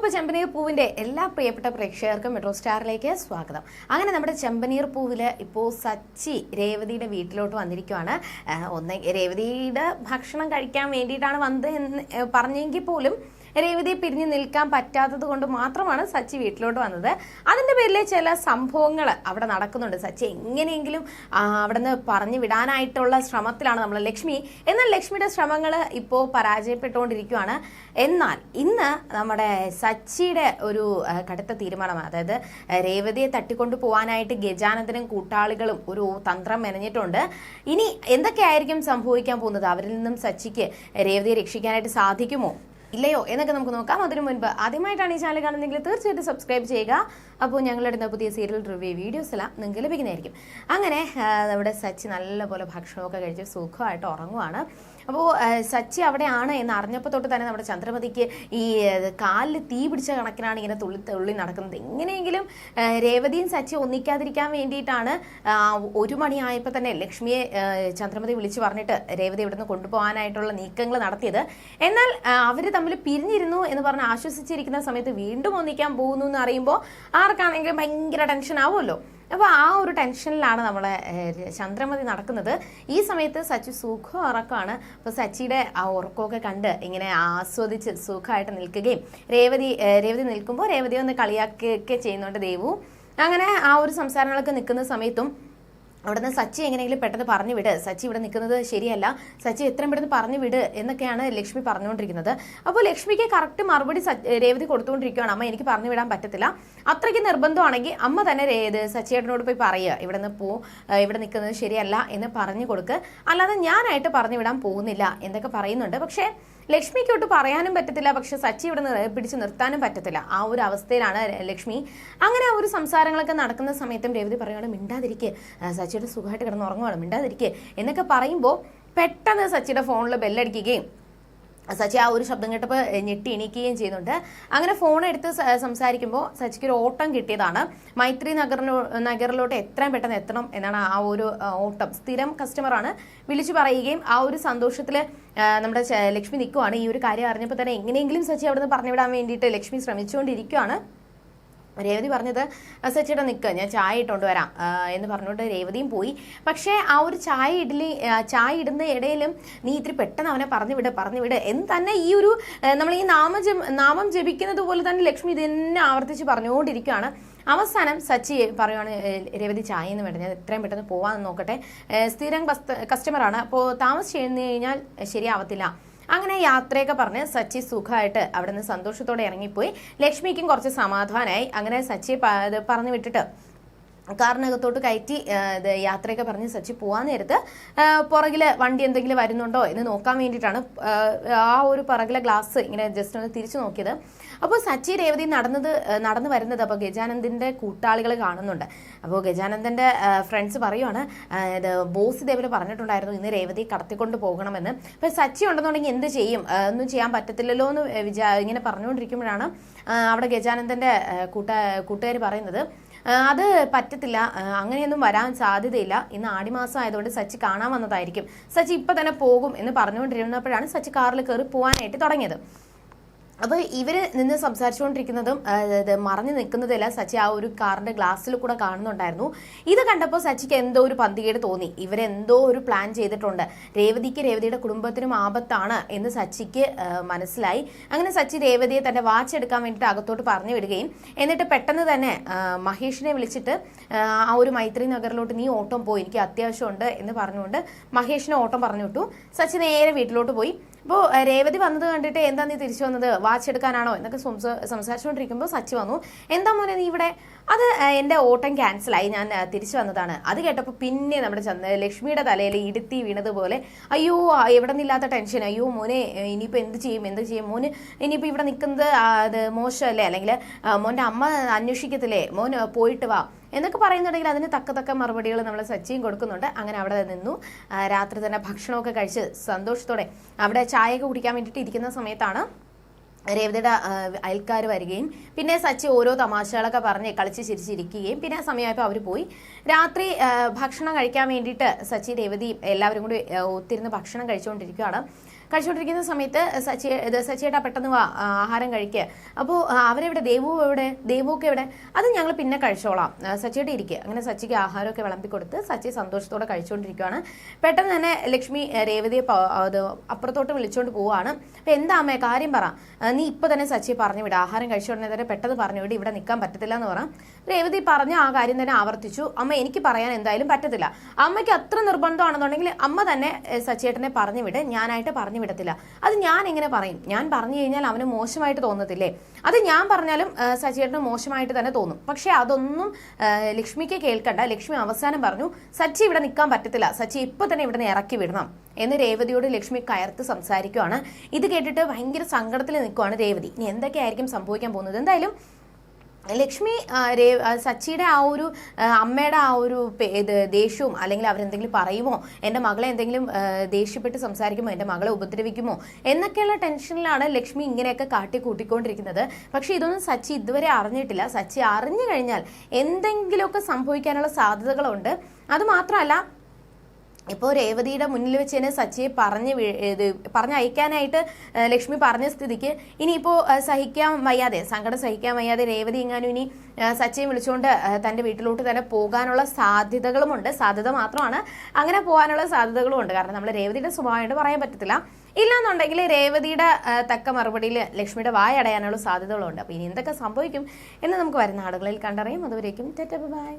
അപ്പോൾ ചെമ്പനീർ പൂവിന്റെ എല്ലാ പ്രിയപ്പെട്ട പ്രേക്ഷകർക്കും മെട്രോ സ്റ്റാറിലേക്ക് സ്വാഗതം. അങ്ങനെ നമ്മുടെ ചെമ്പനീർ പൂവിൽ ഇപ്പോൾ സച്ചി രേവതിയുടെ വീട്ടിലോട്ട് വന്നിരിക്കുവാണ്. ഒന്ന് രേവതിയുടെ ഭക്ഷണം കഴിക്കാൻ വേണ്ടിയിട്ടാണ് വന്നത് എന്ന് പറഞ്ഞെങ്കിൽ പോലും രേവതിയെ പിരിഞ്ഞു നിൽക്കാൻ പറ്റാത്തത് കൊണ്ട് മാത്രമാണ് സച്ചി വീട്ടിലോട്ട് വന്നത്. അതിന്റെ പേരിൽ ചില സംഭവങ്ങൾ അവിടെ നടക്കുന്നുണ്ട്. സച്ചി എങ്ങനെയെങ്കിലും അവിടെ നിന്ന് പറഞ്ഞു വിടാനായിട്ടുള്ള ശ്രമത്തിലാണ് നമ്മൾ ലക്ഷ്മി. എന്നാൽ ലക്ഷ്മിയുടെ ശ്രമങ്ങൾ ഇപ്പോൾ പരാജയപ്പെട്ടുകൊണ്ടിരിക്കുകയാണ് എന്നാൽ ഇന്ന് നമ്മുടെ സച്ചിയുടെ ഒരു കടുത്ത തീരുമാനമാണ്. അതായത് രേവതിയെ തട്ടിക്കൊണ്ടു പോകാനായിട്ട് ഗജാനന്ദനും കൂട്ടാളികളും ഒരു തന്ത്രം മെനഞ്ഞിട്ടുണ്ട്. ഇനി എന്തൊക്കെയായിരിക്കും സംഭവിക്കാൻ പോകുന്നത്? അവരിൽ നിന്നും സച്ചിക്ക് രേവതിയെ രക്ഷിക്കാനായിട്ട് സാധിക്കുമോ? ഇല്ലയോ എന്നൊക്കെ നമുക്ക് നോക്കാം. അതിനു മുൻപ് ആദ്യമായിട്ടാണ് ഈ ചാനൽ കാണുന്നതെങ്കിൽ തീർച്ചയായിട്ടും സബ്സ്ക്രൈബ് ചെയ്യുക. അപ്പോൾ ഞങ്ങളിടുന്ന പുതിയ സീരിയൽ റിവ്യൂ വീഡിയോസ് എല്ലാം നിങ്ങൾക്ക് ലഭിക്കുന്നതായിരിക്കും. അങ്ങനെ നമ്മുടെ സച്ചി നല്ലപോലെ ഭക്ഷണമൊക്കെ കഴിച്ച് സുഖമായിട്ട് ഉറങ്ങുവാണ്. അപ്പോൾ സച്ചി അവിടെയാണ് എന്ന് അറിഞ്ഞപ്പോൾ തൊട്ട് തന്നെ നമ്മുടെ ചന്ദ്രമതിക്ക് ഈ കാലിൽ തീ പിടിച്ച കണക്കിനാണ് ഇങ്ങനെ തുള്ളി തുള്ളി നടക്കുന്നത്. എങ്ങനെയെങ്കിലും രേവതിയും സച്ചി ഒന്നിക്കാതിരിക്കാൻ വേണ്ടിയിട്ടാണ് ഒരു മണിയായപ്പോൾ തന്നെ ലക്ഷ്മിയെ ചന്ദ്രമതി വിളിച്ചു പറഞ്ഞിട്ട് രേവതി ഇവിടുന്ന് കൊണ്ടുപോകാനായിട്ടുള്ള നീക്കങ്ങൾ നടത്തിയത്. എന്നാൽ അവർ തമ്മിൽ പിരിഞ്ഞിരുന്നു എന്ന് പറഞ്ഞ് ആശ്വസിച്ചിരിക്കുന്ന സമയത്ത് വീണ്ടും ഒന്നിക്കാൻ പോകുന്നു എന്ന് അറിയുമ്പോൾ ആർക്കാണെങ്കിലും ഭയങ്കര ടെൻഷൻ ആവുമല്ലോ. അപ്പോൾ ആ ഒരു ടെൻഷനിലാണ് നമ്മളെ ചന്ദ്രമതി നടക്കുന്നത്. ഈ സമയത്ത് സച്ചി സുഖം ഉറക്കമാണ്. അപ്പോൾ സച്ചിയുടെ ആ ഉറക്കമൊക്കെ കണ്ട് ഇങ്ങനെ ആസ്വദിച്ച് സുഖമായിട്ട് നിൽക്കുകയും രേവതി രേവതി നിൽക്കുമ്പോൾ രേവതി ഒന്ന് കളിയാക്കുകയൊക്കെ ചെയ്യുന്നുണ്ട് ദേവു. അങ്ങനെ ആ ഒരു സംസാരങ്ങളൊക്കെ നിൽക്കുന്ന സമയത്തും അവിടുന്ന് സച്ചി എങ്ങനെയെങ്കിലും പെട്ടെന്ന് പറഞ്ഞു വിട്. സച്ചി ഇവിടെ നിൽക്കുന്നത് ശരിയല്ല. സച്ചി എത്രയും പെട്ടെന്ന് പറഞ്ഞു വിട് എന്നൊക്കെയാണ് ലക്ഷ്മി പറഞ്ഞുകൊണ്ടിരിക്കുന്നത്. അപ്പോൾ ലക്ഷ്മിക്ക് കറക്റ്റ് മറുപടി രേവതി കൊടുത്തുകൊണ്ടിരിക്കുകയാണ്. അമ്മ എനിക്ക് പറഞ്ഞു വിടാൻ പറ്റത്തില്ല. അത്രയ്ക്ക് നിർബന്ധമാണെങ്കിൽ അമ്മ തന്നെ ഇത് സച്ചിയേട്ടനോട് പോയി പറയുക. ഇവിടെ നിന്ന് പോ ഇവിടെ നിൽക്കുന്നത് ശരിയല്ല എന്ന് പറഞ്ഞു കൊടുക്കുക അല്ലാതെ ഞാനായിട്ട് പറഞ്ഞു വിടാൻ പോകുന്നില്ല എന്നൊക്കെ പറയുന്നുണ്ട്. പക്ഷേ ലക്ഷ്മിക്ക് ഒട്ട് പറയാനും പറ്റത്തില്ല പക്ഷെ സച്ചി ഇവിടെ പിടിച്ചു നിർത്താനും പറ്റത്തില്ല. ആ ഒരു അവസ്ഥയിലാണ് ലക്ഷ്മി. അങ്ങനെ ആ ഒരു സംസാരങ്ങളൊക്കെ നടക്കുന്ന സമയത്തും രേവതി പറയുകയാണ് മിണ്ടാതിരിക്കുക സച്ചിയുടെ സുഖമായിട്ട് കിടന്ന് ഉറങ്ങുവാണ് മിണ്ടാതിരിക്കുക എന്നൊക്കെ പറയുമ്പോൾ പെട്ടെന്ന് സച്ചിയുടെ ഫോണിൽ ബെല്ലടിക്കുകയും സച്ചി ആ ഒരു ശബ്ദം കേട്ടപ്പോൾ ഞെട്ടി എണീക്കുകയും ചെയ്യുന്നുണ്ട്. അങ്ങനെ ഫോൺ എടുത്ത് സംസാരിക്കുമ്പോൾ സച്ചിക്ക് ഒരു ഓട്ടം കിട്ടിയതാണ്. മൈത്രി നഗറിനോ നഗറിലോട്ട് എത്രയും പെട്ടെന്ന് എത്തണം എന്നാണ് ആ ഒരു ഓട്ടം. സ്ഥിരം കസ്റ്റമറാണ് വിളിച്ചു പറയുകയും ആ ഒരു സന്തോഷത്തിൽ നമ്മുടെ ലക്ഷ്മി നിൽക്കുവാണ് ഈ ഒരു കാര്യം അറിഞ്ഞപ്പോൾ തന്നെ എങ്ങനെയെങ്കിലും സച്ചി അവിടുന്ന് പറഞ്ഞു വിടാൻ വേണ്ടിയിട്ട് ലക്ഷ്മി ശ്രമിച്ചുകൊണ്ടിരിക്കുകയാണ് രേവതി പറഞ്ഞത് സച്ചിയുടെ നിൽക്കുക ഞാൻ ചായ ഇട്ടുകൊണ്ട് വരാം. എന്ന് പറഞ്ഞുകൊണ്ട് രേവതിയും പോയി. പക്ഷേ ആ ഒരു ചായ ഇഡലി ചായ ഇടുന്ന ഇടയിലും നീ ഇത്തിരി പെട്ടെന്ന് അവനെ പറഞ്ഞു വിട് പറഞ്ഞു വിട്. എന്ന് തന്നെ ഈ ഒരു നമ്മൾ ഈ നാമം നാമം ജപിക്കുന്നത് പോലെ തന്നെ ലക്ഷ്മി ഇത് തന്നെ ആവർത്തിച്ച് പറഞ്ഞുകൊണ്ടിരിക്കുകയാണ്. അവസാനം സച്ചി പറയുവാണ് "ഏ, രേവതി ചായ എന്ന് ഞാൻ എത്രയും പെട്ടെന്ന് പോവാന്ന് നോക്കട്ടെ. സ്ഥിരം കസ്റ്റമറാണ്. അപ്പോൾ താമസിച്ച് കഴിഞ്ഞ് കഴിഞ്ഞാൽ ശരിയാവത്തില്ല. അങ്ങനെ യാത്രയൊക്കെ പറഞ്ഞ് സച്ചി സുഖമായിട്ട് അവിടെ നിന്ന് സന്തോഷത്തോടെ ഇറങ്ങിപ്പോയി. ലക്ഷ്മിക്കും കുറച്ച് സമാധാനമായി അങ്ങനെ സച്ചി പറഞ്ഞു വിട്ടിട്ട് കാറിനകത്തോട്ട് കയറ്റി ഇത് യാത്രയൊക്കെ പറഞ്ഞ് സച്ചി പോകാൻ നേരത്ത് പുറകിൽ വണ്ടി എന്തെങ്കിലും വരുന്നുണ്ടോ എന്ന് നോക്കാൻ വേണ്ടിയിട്ടാണ് ആ, ഒരു പുറകിലെ ഗ്ലാസ് ഇങ്ങനെ ജസ്റ്റ് ഒന്ന് തിരിച്ചു നോക്കിയത്. അപ്പോൾ സച്ചി രേവതി നടന്നത് നടന്നു വരുന്നത് അപ്പോൾ ഗജാനന്ദിന്റെ കൂട്ടാളികൾ കാണുന്നുണ്ട്. അപ്പോൾ ഗജാനന്ദന്റെ ഫ്രണ്ട്സ് പറയുവാണ് ഇത് ബോസ് ഇതേപോലെ പറഞ്ഞിട്ടുണ്ടായിരുന്നു ഇന്ന് രേവതി കടത്തിക്കൊണ്ട് പോകണമെന്ന്. അപ്പോൾ സച്ചി ഉണ്ടെന്നുണ്ടെങ്കിൽ എന്ത് ചെയ്യും? ഒന്നും ചെയ്യാൻ പറ്റത്തില്ലല്ലോ എന്ന് വിചാ ഇങ്ങനെ പറഞ്ഞുകൊണ്ടിരിക്കുമ്പോഴാണ് അവിടെ ഗജാനന്ദന്റെ കൂട്ട കൂട്ടുകാർ പറയുന്നത്. അത് പറ്റത്തില്ല. അങ്ങനെയൊന്നും വരാൻ സാധ്യതയില്ല. ഇന്ന് ആടിമാസം ആയതുകൊണ്ട് സച്ചി കാണാൻ വന്നതായിരിക്കും. സച്ചി ഇപ്പൊ തന്നെ പോകും എന്ന് പറഞ്ഞുകൊണ്ടിരുന്നപ്പോഴാണ് സച്ചി കാറിൽ കയറി പോകാനായിട്ട് തുടങ്ങിയത്. അപ്പോൾ ഇവർ നിന്ന് സംസാരിച്ചുകൊണ്ടിരിക്കുന്നതും മറഞ്ഞു നിൽക്കുന്നതെല്ലാം സച്ചി ആ ഒരു കാറിന്റെ ഗ്ലാസ്സിൽ കൂടെ കാണുന്നുണ്ടായിരുന്നു. ഇത് കണ്ടപ്പോൾ സച്ചിക്ക് എന്തോ ഒരു പന്തികേട് തോന്നി. ഇവരെന്തോ ഒരു പ്ലാൻ ചെയ്തിട്ടുണ്ട്. രേവതിക്ക് രേവതിയുടെ കുടുംബത്തിനും ആപത്താണ് എന്ന് സച്ചിക്ക് മനസ്സിലായി. അങ്ങനെ സച്ചി രേവതിയെ തന്റെ വാച്ച് എടുക്കാൻ വേണ്ടിയിട്ട് അകത്തോട്ട് പറഞ്ഞു വിടുകയും എന്നിട്ട് പെട്ടെന്ന് തന്നെ മഹേഷിനെ വിളിച്ചിട്ട് ആ ഒരു മൈത്രി നഗറിലോട്ട് നീ ഓട്ടം പോയി എനിക്ക് അത്യാവശ്യമുണ്ട് എന്ന് പറഞ്ഞുകൊണ്ട് മഹേഷിനെ ഓട്ടം പറഞ്ഞു വിട്ടു. സച്ചി നേരെ വീട്ടിലോട്ട് പോയി. അപ്പോൾ രേവതി വന്നത് കണ്ടിട്ട് എന്താ നീ തിരിച്ചു വന്നത്? വാച്ച് എടുക്കാനാണോ എന്നൊക്കെ സംസാ- സംസാരിച്ചുകൊണ്ടിരിക്കുമ്പോൾ സച്ചി വന്നു. എന്താ മോനെ നീ ഇവിടെ? അത് എന്റെ ഓട്ടം ക്യാൻസലായി. ഞാൻ തിരിച്ചു വന്നതാണ്. അത് കേട്ടപ്പോൾ പിന്നെ നമ്മുടെ ചന്ദ ലക്ഷ്മിയുടെ തലയിൽ ഇടുത്തി വീണതുപോലെ അയ്യോ എവിടെ നിന്നില്ലാത്ത ടെൻഷൻ. അയ്യോ മോനെ ഇനിയിപ്പോൾ എന്ത് ചെയ്യും? എന്ത് ചെയ്യും? മോന് ഇനിയിപ്പോൾ ഇവിടെ നിൽക്കുന്നത് അത് മോശമല്ലേ? അല്ലെങ്കിൽ മോന്റെ അമ്മ അന്വേഷിക്കത്തില്ലേ? മോൻ പോയിട്ട് വാ. എന്നൊക്കെ പറയുന്നുണ്ടെങ്കിൽ അതിന് തക്ക തക്ക മറുപടികൾ നമ്മൾ സച്ചിയും കൊടുക്കുന്നുണ്ട്. അങ്ങനെ അവിടെ നിന്നു. രാത്രി തന്നെ ഭക്ഷണമൊക്കെ കഴിച്ച് സന്തോഷത്തോടെ അവിടെ ചായയൊക്കെ കുടിക്കാൻ വേണ്ടിയിട്ട് ഇരിക്കുന്ന സമയത്താണ് രേവതിയുടെ അയൽക്കാർ വരികയും പിന്നെ സച്ചി ഓരോ തമാശകളൊക്കെ പറഞ്ഞ് കളിച്ച് ചിരിച്ചിരിക്കുകയും പിന്നെ സമയമായപ്പോൾ അവർ പോയി. രാത്രി ഭക്ഷണം കഴിക്കാൻ വേണ്ടിയിട്ട് സച്ചി രേവതി എല്ലാവരും കൂടി ഒത്തിരുന്ന് ഭക്ഷണം കഴിച്ചുകൊണ്ടിരിക്കുകയാണ്. കഴിച്ചുകൊണ്ടിരിക്കുന്ന സമയത്ത് സച്ചി ഇത് സച്ചിയേട്ടാ പെട്ടെന്ന് വാ ആഹാരം കഴിക്കുക അപ്പോൾ അവരെവിടെ? ദേവു എവിടെ? ദേവുവൊക്കെ എവിടെ? അത് ഞങ്ങൾ പിന്നെ കഴിച്ചോളാം. സച്ചിയുടെ ഇരിക്കുക അങ്ങനെ സച്ചിക്ക് ആഹാരമൊക്കെ വിളമ്പി കൊടുത്ത് സച്ചി സന്തോഷത്തോടെ കഴിച്ചുകൊണ്ടിരിക്കുകയാണ് പെട്ടെന്ന് തന്നെ ലക്ഷ്മി രേവതിയെ അത് അപ്പുറത്തോട്ട് വിളിച്ചുകൊണ്ട് പോവുകയാണ് അപ്പോൾ എന്താ അമ്മേ കാര്യം പറ. നീ ഇപ്പോൾ തന്നെ സച്ചി പറഞ്ഞു വിട. ആഹാരം കഴിച്ചുകൊണ്ടേ തന്നെ പെട്ടെന്ന് പറഞ്ഞു വിടുക ഇവിടെ നിൽക്കാൻ പറ്റത്തില്ല എന്ന് പറയാം രേവതി പറഞ്ഞ ആ കാര്യം തന്നെ ആവർത്തിച്ചു. അമ്മ എനിക്ക് പറയാൻ എന്തായാലും പറ്റത്തില്ല. അമ്മയ്ക്ക് അത്ര നിർബന്ധമാണെന്നുണ്ടെങ്കിൽ അമ്മ തന്നെ സച്ചിയേട്ടനെ പറഞ്ഞു വിട്. ഞാനായിട്ട് പറഞ്ഞു വിടത്തില്ല. അത് ഞാൻ എങ്ങനെ പറയും? ഞാൻ പറഞ്ഞു കഴിഞ്ഞാൽ അവന് മോശമായിട്ട് തോന്നത്തില്ലേ? അത് ഞാൻ പറഞ്ഞാലും സച്ചിയേട്ടന് മോശമായിട്ട് തന്നെ തോന്നും. പക്ഷേ അതൊന്നും ലക്ഷ്മിക്ക് കേൾക്കണ്ട. ലക്ഷ്മി അവസാനം പറഞ്ഞു സച്ചി ഇവിടെ നിൽക്കാൻ പറ്റത്തില്ല. സച്ചി ഇപ്പൊ തന്നെ ഇവിടെ നിന്ന് ഇറക്കി വിടണം. എന്ന് രേവതിയോട് ലക്ഷ്മി കയർത്ത് സംസാരിക്കുവാണ്. ഇത് കേട്ടിട്ട് ഭയങ്കര സങ്കടത്തിൽ നിൽക്കുവാണ് രേവതി. ഇനി എന്തൊക്കെയായിരിക്കും സംഭവിക്കാൻ പോകുന്നത്? എന്തായാലും ലക്ഷ്മി രേ- സച്ചിയുടെ ആ ഒരു അമ്മയുടെ ആ ഒരു ഇത് ദേഷ്യവും അല്ലെങ്കിൽ അവരെന്തെങ്കിലും പറയുമോ? എന്റെ മകളെ എന്തെങ്കിലും ദേഷ്യപ്പെട്ട് സംസാരിക്കുമോ? എന്റെ മകളെ ഉപദ്രവിക്കുമോ? എന്നൊക്കെയുള്ള ടെൻഷനിലാണ് ലക്ഷ്മി ഇങ്ങനെയൊക്കെ കാട്ടി കൂട്ടിക്കൊണ്ടിരിക്കുന്നത് പക്ഷേ ഇതൊന്നും സച്ചി ഇതുവരെ അറിഞ്ഞിട്ടില്ല. സച്ചി അറിഞ്ഞു കഴിഞ്ഞാൽ എന്തെങ്കിലുമൊക്കെ സംഭവിക്കാനുള്ള സാധ്യതകളുണ്ട്. അതുമാത്രമല്ല ഇപ്പോൾ രേവതിയുടെ മുന്നിൽ വെച്ച് തന്നെ സച്ചിയെ പറഞ്ഞ് ഇത് പറഞ്ഞ് അയക്കാനായിട്ട് ലക്ഷ്മി പറഞ്ഞ സ്ഥിതിക്ക് ഇനിയിപ്പോൾ സഹിക്കാൻ വയ്യാതെ സങ്കടം സഹിക്കാൻ വയ്യാതെ രേവതി എങ്ങാനും ഇനി സച്ചിയെ വിളിച്ചുകൊണ്ട് തന്റെ വീട്ടിലോട്ട് തന്നെ പോകാനുള്ള സാധ്യതകളുമുണ്ട്. സാധ്യത മാത്രമാണ് അങ്ങനെ പോകാനുള്ള സാധ്യതകളും ഉണ്ട് കാരണം നമ്മൾ രേവതിയുടെ സ്വഭാവമായിട്ട് പറയാൻ പറ്റത്തില്ല. ഇല്ലാന്നുണ്ടെങ്കിൽ രേവതിയുടെ തക്ക മറുപടിയിൽ ലക്ഷ്മിയുടെ വായ അടയാനുള്ള സാധ്യതകളുണ്ട്. അപ്പോൾ ഇനി എന്തൊക്കെ സംഭവിക്കും എന്ന് നമുക്ക് വരുന്ന ആളുകളിൽ കണ്ടറിയും. അതുവരേക്കും ബൈ.